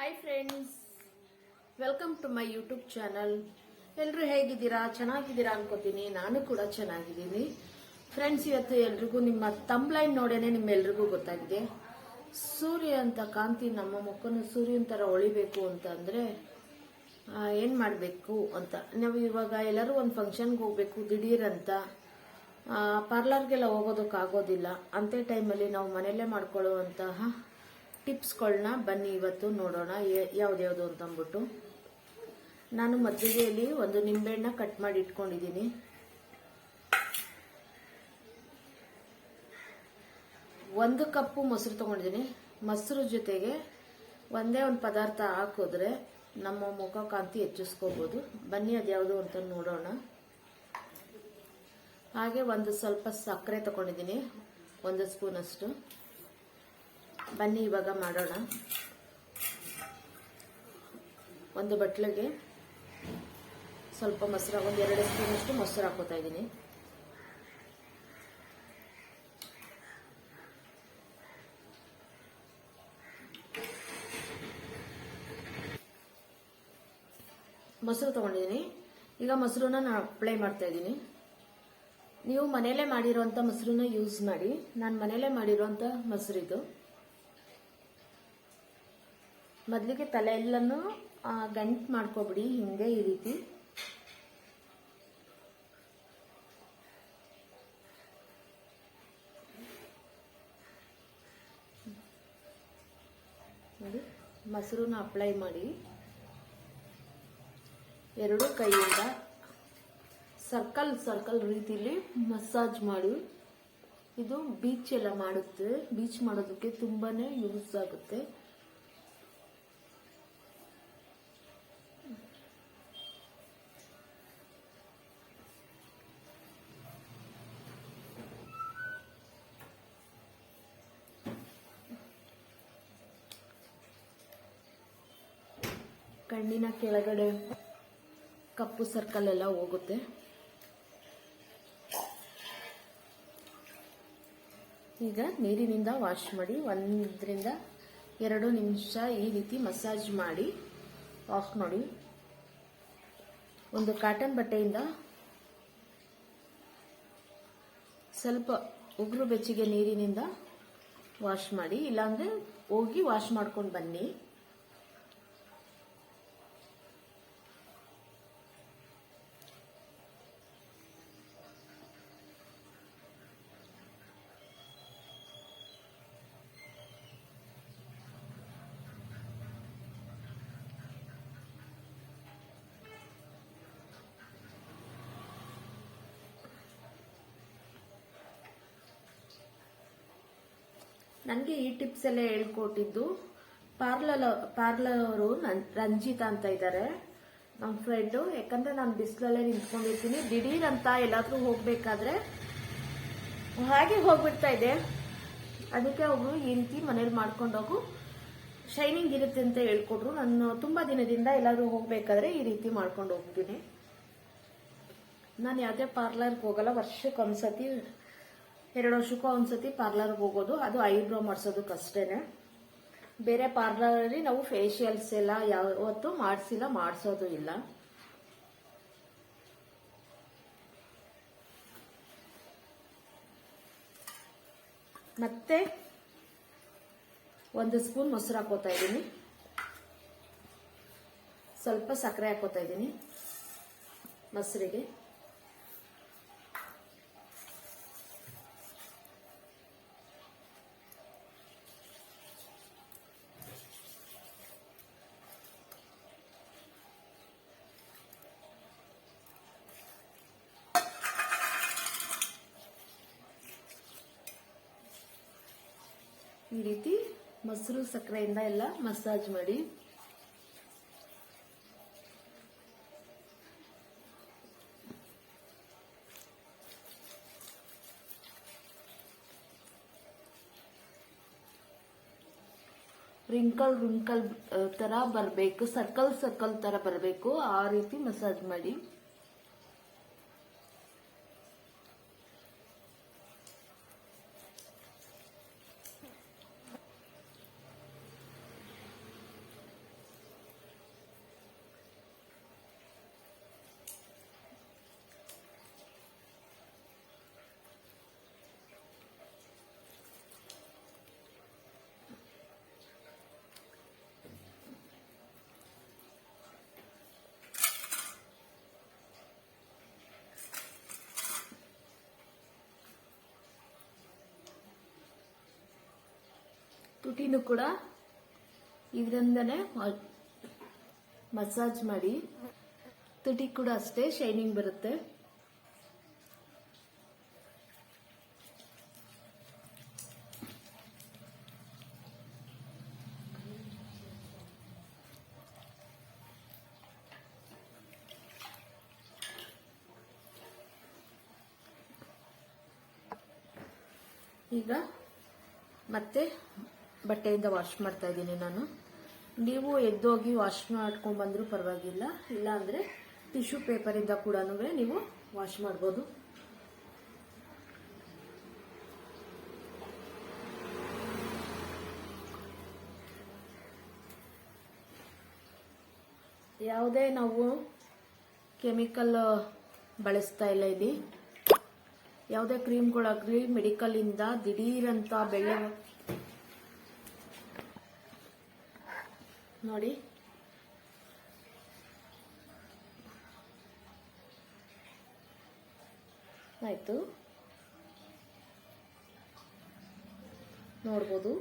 Hi friends welcome to my YouTube channel ಎಲ್ಲರೂ ಹೇಗಿದ್ದೀರಾ? ಚೆನ್ನಾಗಿದ್ದೀರಾ ಅನ್ಕೋತೀನಿ. ನಾನು ಕೂಡ ಚೆನ್ನಾಗಿದ್ದೀನಿ. ಫ್ರೆಂಡ್ಸ್ ಇವತ್ತು ಎಲ್ರಿಗೂ ನಿಮ್ಮ ತಂಬ್ಲೈನ್ ನೋಡೇನೆ ನಿಮ್ಮೆಲ್ರಿಗೂ ಗೊತ್ತಾಗಿದೆ. ಸೂರ್ಯ ಅಂತ ಕಾಂತಿ ನಮ್ಮ ಮುಖನ ಸೂರ್ಯನ ಥರ ಹೊಳಿಬೇಕು ಅಂತ ಅಂದರೆ ಏನು ಮಾಡಬೇಕು ಅಂತ. ನಾವು ಇವಾಗ ಎಲ್ಲರೂ ಒಂದು ಫಂಕ್ಷನ್ಗೆ ಹೋಗಬೇಕು ದಿಢೀರಂತ ಪಾರ್ಲರ್ಗೆಲ್ಲ ಹೋಗೋದಕ್ಕಾಗೋದಿಲ್ಲ. ಅಂಥ ಟೈಮಲ್ಲಿ ನಾವು ಮನೆಯಲ್ಲೇ ಮಾಡ್ಕೊಳ್ಳುವಂತಹ ಟಿಪ್ಸ್ಗಳನ್ನ ಬನ್ನಿ ಇವತ್ತು ನೋಡೋಣ. ಯಾವ್ದ್ಯಾವುದು ಅಂತಂದ್ಬಿಟ್ಟು ನಾನು ಮಧ್ಯದಲ್ಲಿ ಒಂದು ನಿಂಬೆಹಣ್ಣ ಕಟ್ ಮಾಡಿ ಇಟ್ಕೊಂಡಿದ್ದೀನಿ. ಒಂದು ಕಪ್ಪು ಮೊಸರು ತಗೊಂಡಿದ್ದೀನಿ. ಮೊಸರು ಜೊತೆಗೆ ಒಂದೇ ಒಂದು ಪದಾರ್ಥ ಹಾಕಿದ್ರೆ ನಮ್ಮ ಮುಖ ಕಾಂತಿ ಹೆಚ್ಚಿಸ್ಕೋಬೋದು. ಬನ್ನಿ ಅದ್ಯಾವುದು ಅಂತ ನೋಡೋಣ. ಹಾಗೆ ಒಂದು ಸ್ವಲ್ಪ ಸಕ್ಕರೆ ತಗೊಂಡಿದ್ದೀನಿ. ಒಂದು ಸ್ಪೂನಷ್ಟು. ಬನ್ನಿ, ಇವಾಗ ಮಾಡೋಣ. ಒಂದು ಬಟ್ಲಿಗೆ ಸ್ವಲ್ಪ ಮೊಸರು, ಒಂದು ಎರಡು ಸ್ಪೂನಷ್ಟು ಮೊಸರು ಹಾಕೋತಾ ಇದ್ದೀನಿ. ಮೊಸರು ತಗೊಂಡಿದ್ದೀನಿ. ಈಗ ಮೊಸರನ್ನ ನಾನು ಅಪ್ಲೈ ಮಾಡ್ತಾ ಇದ್ದೀನಿ. ನೀವು ಮನೆಯಲ್ಲೇ ಮಾಡಿರೋಂಥ ಮೊಸರನ್ನ ಯೂಸ್ ಮಾಡಿ. ನಾನು ಮನೆಯಲ್ಲೇ ಮಾಡಿರೋಂಥ ಮೊಸರಿದು. ಮೊದಲಿಗೆ ತಲೆ ಎಲ್ಲನೂ ಗಂಟು ಮಾಡ್ಕೊಬಿಡಿ, ಹಿಂಗೆ ಈ ರೀತಿ. ನೋಡಿ, ಮೊಸರನ್ನ ಅಪ್ಲೈ ಮಾಡಿ. ಎರಡು ಕೈಯಿಂದ ಸರ್ಕಲ್ ಸರ್ಕಲ್ ರೀತಿಲಿ ಮಸಾಜ್ ಮಾಡಿ. ಇದು ಬೀಚ್ ಎಲ್ಲ ಮಾಡುತ್ತೆ. ಬೀಚ್ ಮಾಡೋದಕ್ಕೆ ತುಂಬಾನೇ ಯೂಸ್ ಆಗುತ್ತೆ. ಕಣ್ಣಿನ ಕೆಳಗಡೆ ಕಪ್ಪು ಸರ್ಕಲ್ ಎಲ್ಲ ಹೋಗುತ್ತೆ. ಈಗ ನೀರಿನಿಂದ ವಾಶ್ ಮಾಡಿ, ಒಂದರಿಂದ ಎರಡು ನಿಮಿಷ ಈ ರೀತಿ ಮಸಾಜ್ ಮಾಡಿ ಆಫ್ ಮಾಡಿ. ಒಂದು ಕಾಟನ್ ಬಟ್ಟೆಯಿಂದ ಸ್ವಲ್ಪ ಉಗುರು ಬೆಚ್ಚಗೆ ನೀರಿನಿಂದ ವಾಶ್ ಮಾಡಿ, ಇಲ್ಲಾಂದ್ರೆ ಹೋಗಿ ವಾಶ್ ಮಾಡ್ಕೊಂಡು ಬನ್ನಿ. ನನಗೆ ಈ ಟಿಪ್ಸ್ ಎಲ್ಲ ಹೇಳ್ಕೊಟ್ಟಿದ್ದು ಪಾರ್ಲರ್ ಪಾರ್ಲರ್ ಅವರು ರಂಜಿತಾ ಅಂತ ಇದ್ದಾರೆ ನಮ್ಮ ಫ್ರೆಂಡು ಯಾಕಂದ್ರೆ ನಾನು ಬಿಸಿಲಲ್ಲೇ ನಿಂತ್ಕೊಂಡಿರ್ತೀನಿ. ದಿಢೀರ್ ಅಂತ ಎಲ್ಲಾದರೂ ಹೋಗ್ಬೇಕಾದ್ರೆ ಹಾಗೆ ಹೋಗ್ಬಿಡ್ತಾ ಇದೆ. ಅದಕ್ಕೆ ಅವರು ಈ ರೀತಿ ಮನೇಲಿ ಮಾಡ್ಕೊಂಡೋಗು ಶೈನಿಂಗ್ ಇರುತ್ತೆ ಅಂತ ಹೇಳ್ಕೊಟ್ರು. ನಾನು ತುಂಬಾ ದಿನದಿಂದ ಎಲ್ಲಾದರೂ ಹೋಗಬೇಕಾದ್ರೆ ಈ ರೀತಿ ಮಾಡ್ಕೊಂಡು ಹೋಗ್ತೀನಿ. ನಾನು ಯಾವುದೇ ಪಾರ್ಲರ್ಗೆ ಹೋಗಲ್ಲ. ವರ್ಷಕ್ಕೆ ಒಂದ್ಸತಿ ಎರಡು ವರ್ಷಕ್ಕೂ ಒಂದ್ಸತಿ ಪಾರ್ಲರ್ಗೆ ಹೋಗೋದು. ಅದು ಐಬ್ರೋ ಮಾಡ್ಸೋದಕ್ಕಷ್ಟೇನೆ ಬೇರೆ ಪಾರ್ಲರಲ್ಲಿ ನಾವು ಫೇಶಿಯಲ್ಸ್ ಎಲ್ಲ ಯಾವತ್ತೂ ಮಾಡಿಸಿಲ್ಲ, ಮಾಡಿಸೋದು ಇಲ್ಲ. ಮತ್ತೆ ಒಂದು ಸ್ಪೂನ್ ಮೊಸರು ಹಾಕೋತಾ ಇದ್ದೀನಿ. ಸ್ವಲ್ಪ ಸಕ್ಕರೆ ಹಾಕೋತಾ ಇದ್ದೀನಿ ಮೊಸರಿಗೆ. ಈ ರೀತಿ ಮೊಸರು ಸಕ್ಕರೆಯಿಂದ ಎಲ್ಲ ಮಸಾಜ್ ಮಾಡಿ. ರಿಂಕಲ್ ರಿಂಕಲ್ ತರ ಬರಬೇಕು ಸರ್ಕಲ್ ಸರ್ಕಲ್ ತರ ಬರಬೇಕು, ಆ ರೀತಿ ಮಸಾಜ್ ಮಾಡಿ. ತುಟಿನೂ ಕೂಡ ಇದರಿಂದನೇ ಮಸಾಜ್ ಮಾಡಿ. ತುಟಿ ಕೂಡ ಅಷ್ಟೇ ಶೈನಿಂಗ್ ಬರುತ್ತೆ. ಈಗ ಮತ್ತೆ ಬಟ್ಟೆಯಿಂದ ವಾಶ್ ಮಾಡ್ತಾ ಇದ್ದೀನಿ ನಾನು. ನೀವು ಎದ್ದೋಗಿ ವಾಶ್ ಮಾಡ್ಕೊಂಡು ಬಂದರೂ ಪರವಾಗಿಲ್ಲ. ಇಲ್ಲ ಅಂದರೆ ಟಿಶ್ಯೂ ಪೇಪರಿಂದ ಕೂಡ ನೀವು ವಾಶ್ ಮಾಡ್ಬೋದು. ಯಾವುದೇ ನಾವು ಕೆಮಿಕಲ್ ಬಳಸ್ತಾ ಇಲ್ಲ ಇಲ್ಲಿ. ಯಾವುದೇ ಕ್ರೀಮ್ಗಳಾಗಲಿ ಮೆಡಿಕಲಿಂದ ದಿಢೀರಂತ ಬೆಳೆ ನೋಡಿ. ಆಯಿತು. ನೋಡ್ಬೋದು.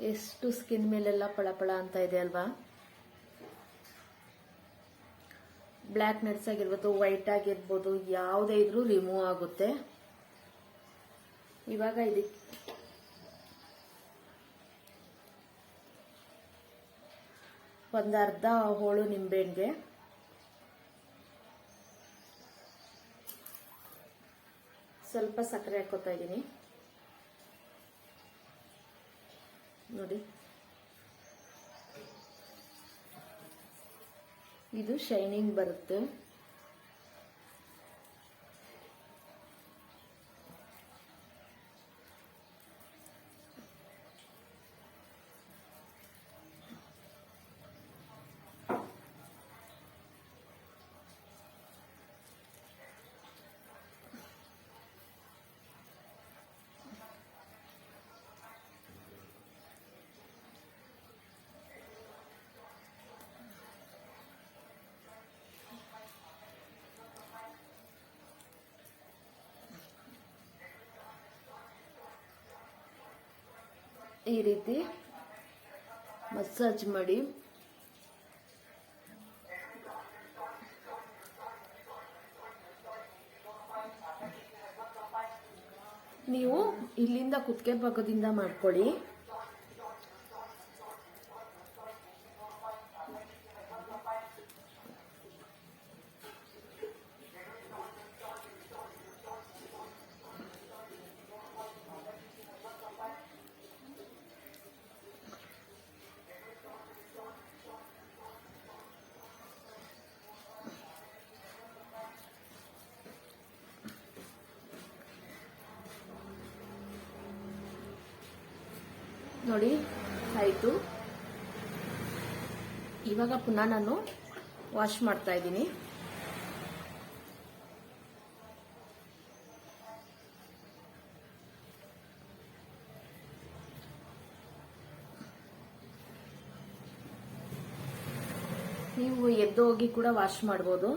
ಎಷ್ಟು ಸ್ಕಿನ್ ಮೇಲೆಲ್ಲ ಪಳಪಳ ಅಂತ ಇದೆ ಅಲ್ವಾ? ಬ್ಲ್ಯಾಕ್ ನಟ್ಸ್ ಆಗಿರ್ಬೋದು ವೈಟ್ ಆಗಿರ್ಬೋದು, ಯಾವುದೇ ಇದ್ರೂ ರಿಮೂವ್ ಆಗುತ್ತೆ. ಇವಾಗ ಇದಕ್ಕೆ ಒಂದು ಅರ್ಧ ಹೋಳು ನಿಂಬೆಹಣ್ಣಿಗೆ. ಸ್ವಲ್ಪ ಸಕ್ಕರೆ ಹಾಕೋತಾ ಇದ್ದೀನಿ. ನೋಡಿ. ಇದು ಶೈನಿಂಗ್ ಬರುತ್ತೆ. ಈ ರೀತಿ ಮಸಾಜ್ ಮಾಡಿ. ನೀವು ಇಲ್ಲಿಂದ ಕುತ್ತಿಗೆ ಭಾಗದಿಂದ ಮಾಡ್ಕೊಳ್ಳಿ. ನೋಡಿ, ಆಯಿತು. ಇವಾಗ ಪುನಃ ನಾನು ವಾಶ್ ಮಾಡ್ತಾ ಇದ್ದೀನಿ. ನೀವು ಎದ್ದು ಹೋಗಿ ಕೂಡ ವಾಶ್ ಮಾಡ್ಬೋದು.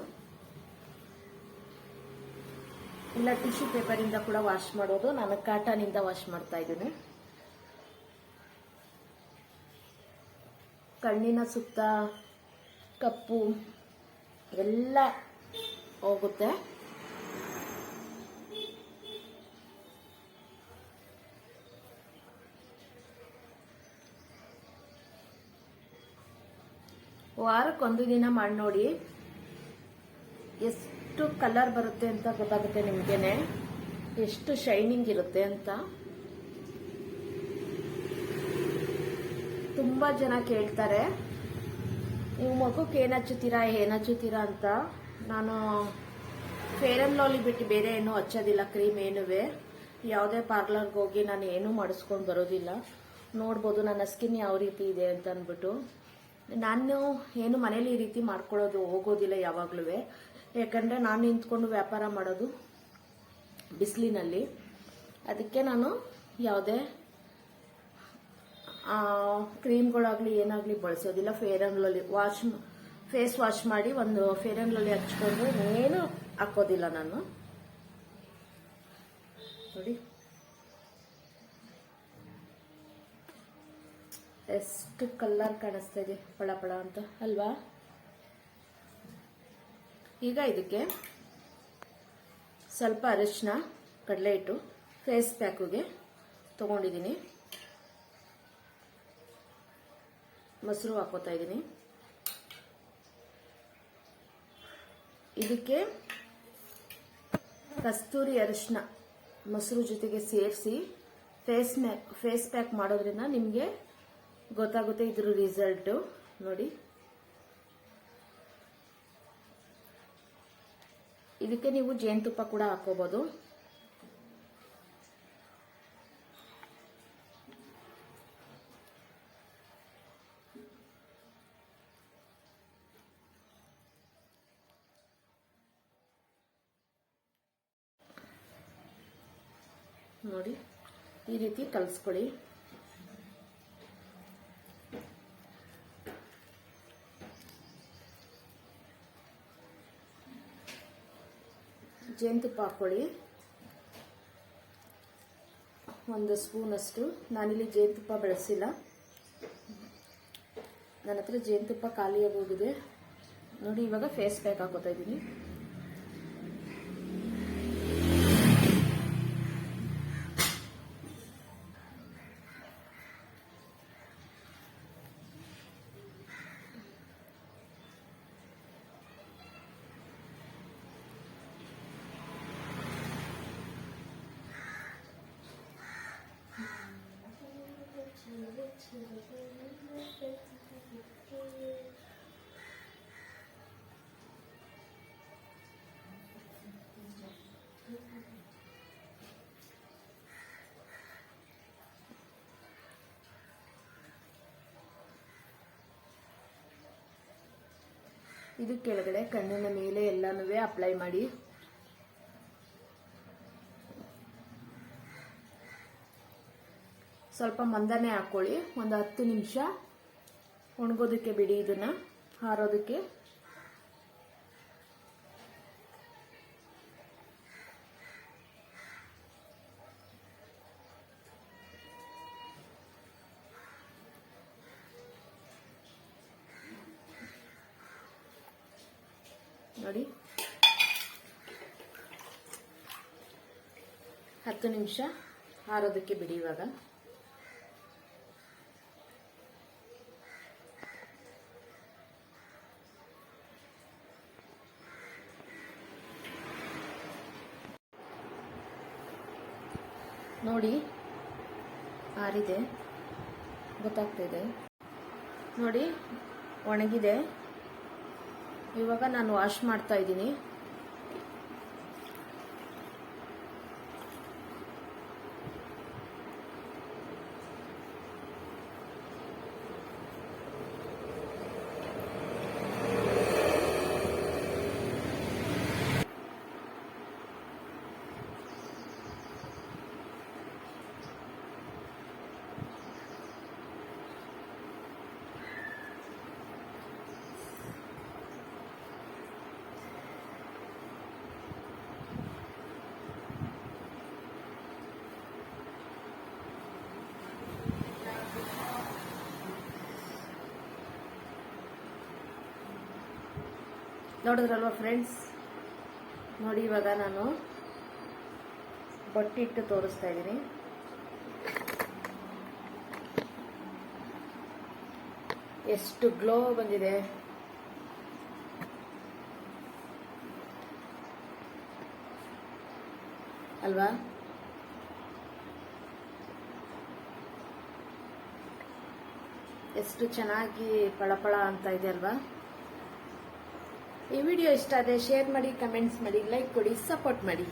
ಇಲ್ಲ ಟಿಶ್ಯೂ ಪೇಪರಿಂದ ಕೂಡ ವಾಶ್ ಮಾಡೋದು ನಾನು ಕಾಟನಿಂದ ವಾಶ್ ಮಾಡ್ತಾ ಇದ್ದೀನಿ. ಕಣ್ಣಿನ ಸುತ್ತ, ಕಪ್ಪು ಎಲ್ಲ ಹೋಗುತ್ತೆ. ವಾರಕ್ಕೊಂದು ದಿನ ಮಾಡಿ ನೋಡಿ ಎಷ್ಟು ಕಲರ್ ಬರುತ್ತೆ ಅಂತ ಗೊತ್ತಾಗುತ್ತೆ ನಿಮಗೇನೆ. ಎಷ್ಟು ಶೈನಿಂಗ್ ಇರುತ್ತೆ ಅಂತ. ತುಂಬ ಜನ ಕೇಳ್ತಾರೆ. ನೀವು ಮಗುಕ್ಕೆ ಏನು ಹಚ್ಚುತ್ತೀರಾ ಏನು ಹಚ್ಚುತ್ತೀರಾ ಅಂತ ನಾನು ಫೇರ್ ಅಂಡ್ ಲವ್ಲಿ ಬಿಟ್ಟು ಬೇರೆ ಏನೂ ಹಚ್ಚೋದಿಲ್ಲ ಕ್ರೀಮ್ ಏನುವೆ. ಯಾವುದೇ ಪಾರ್ಲರ್ಗೆ ಹೋಗಿ ನಾನು ಏನೂ ಮಾಡಿಸ್ಕೊಂಡು ಬರೋದಿಲ್ಲ. ನೋಡ್ಬೋದು ನನ್ನ ಸ್ಕಿನ್ ಯಾವ ರೀತಿ ಇದೆ ಅಂತ ಅಂದ್ಬಿಟ್ಟು ನಾನು ಏನು ಮನೇಲಿ ಈ ರೀತಿ ಮಾಡ್ಕೊಳ್ಳೋದು ಹೋಗೋದಿಲ್ಲ ಯಾವಾಗಲೂ ಯಾಕಂದರೆ ನಾನು ನಿಂತ್ಕೊಂಡು ವ್ಯಾಪಾರ ಮಾಡೋದು ಬಿಸಿಲಿನಲ್ಲಿ. ಅದಕ್ಕೆ ನಾನು ಯಾವುದೇ ಕ್ರೀಮ್ಗಳಾಗಲಿ ಏನಾಗಲಿ ಬಳಸೋದಿಲ್ಲ. Fair and lovely wash face wash ಮಾಡಿ ಒಂದು ಫೇರ್ ಅಂಡ್ ಲವ್ಲಿ ಹಚ್ಕೊಂಡು ಏನು ಹಾಕೋದಿಲ್ಲ ನಾನು. ನೋಡಿ. ಎಷ್ಟು ಕಲ್ಲರ್ ಕಾಣಿಸ್ತಾ ಇದೆ. ಪಳ ಪಳ ಅಂತ. ಅಲ್ವಾ? ಈಗ ಇದಕ್ಕೆ ಸ್ವಲ್ಪ ಅರಿಶಿನ ಕಡಲೆ ಹಿಟ್ಟು, ಫೇಸ್ ಪ್ಯಾಕುಗೆ ತೊಗೊಂಡಿದ್ದೀನಿ. ಮೊಸರು ಹಾಕೋತಾ ಇದ್ದೀನಿ ಇದಕ್ಕೆ ಕಸ್ತೂರಿ ಅರಿಶಿನ ಮೊಸರು ಜೊತೆಗೆ ಸೇರಿಸಿ ಫೇಸ್ ಮ್ಯಾ, ಫೇಸ್ ಪ್ಯಾಕ್ ಮಾಡೋದ್ರಿಂದ ನಿಮಗೆ ಗೊತ್ತಾಗುತ್ತೆ ಇದ್ರ ರಿಸಲ್ಟು ನೋಡಿ. ಇದಕ್ಕೆ ನೀವು ಜೇನುತುಪ್ಪ ಕೂಡ ಹಾಕೋಬಹುದು ನೋಡಿ, ಈ ರೀತಿ ಕಲಿಸ್ಕೊಳ್ಳಿ. ಜೇನುತುಪ್ಪ ಹಾಕ್ಕೊಳ್ಳಿ. ಒಂದು ಸ್ಪೂನಷ್ಟು ನಾನಿಲ್ಲಿ ಜೇನುತುಪ್ಪ ಬೆಳೆಸಿಲ್ಲ. ನನ್ನ ಹತ್ರ ಜೇನುತುಪ್ಪ ಖಾಲಿಯಾಗೋಗಿದೆ ನೋಡಿ, ಇವಾಗ ಫೇಸ್ ಪ್ಯಾಕ್ ಹಾಕೋತಾ ಇದ್ದೀನಿ. ಇದು ಕೆಳಗಡೆ ಕಣ್ಣಿನ ಮೇಲೆ ಎಲ್ಲಾನು ಅಪ್ಲೈ ಮಾಡಿ. ಸ್ವಲ್ಪ ಮಂದನೆ ಹಾಕೊಳ್ಳಿ. ಒಂದು ಹತ್ತು ನಿಮಿಷ ಒಣಗೋದಕ್ಕೆ ಬಿಡಿ ಇದನ್ನ, ಹಾರೋದಕ್ಕೆ. ನೋಡಿ ಹತ್ತು ನಿಮಿಷ ಆರೋದಕ್ಕೆ ಬಿಡಿ ಇವಾಗ. ನೋಡಿ ಆರಿದೆ ಗೊತ್ತಾಗ್ತಿದೆ ನೋಡಿ ಒಣಗಿದೆ. ಇವಾಗ ನಾನು ವಾಶ್ ಮಾಡ್ತಾ ಇದ್ದೀನಿ. ನೋಡಿದ್ರಲ್ವ ಫ್ರೆಂಡ್ಸ್ ನೋಡಿ ಇವಾಗ ನಾನು ಬಟ್ಟಿಟ್ಟು ತೋರಿಸ್ತಾ ಇದ್ದೀನಿ. ಎಷ್ಟು ಗ್ಲೋ ಬಂದಿದೆ. ಅಲ್ವಾ? ಎಷ್ಟು ಚೆನ್ನಾಗಿ ಪಳಪಳ ಅಂತ ಇದೆ ಅಲ್ವಾ? ಈ ವಿಡಿಯೋ ಇಷ್ಟ ಆದರೆ ಶೇರ್ ಮಾಡಿ ಕಮೆಂಟ್ಸ್ ಮಾಡಿ ಲೈಕ್ ಕೊಡಿ ಸಪೋರ್ಟ್ ಮಾಡಿ.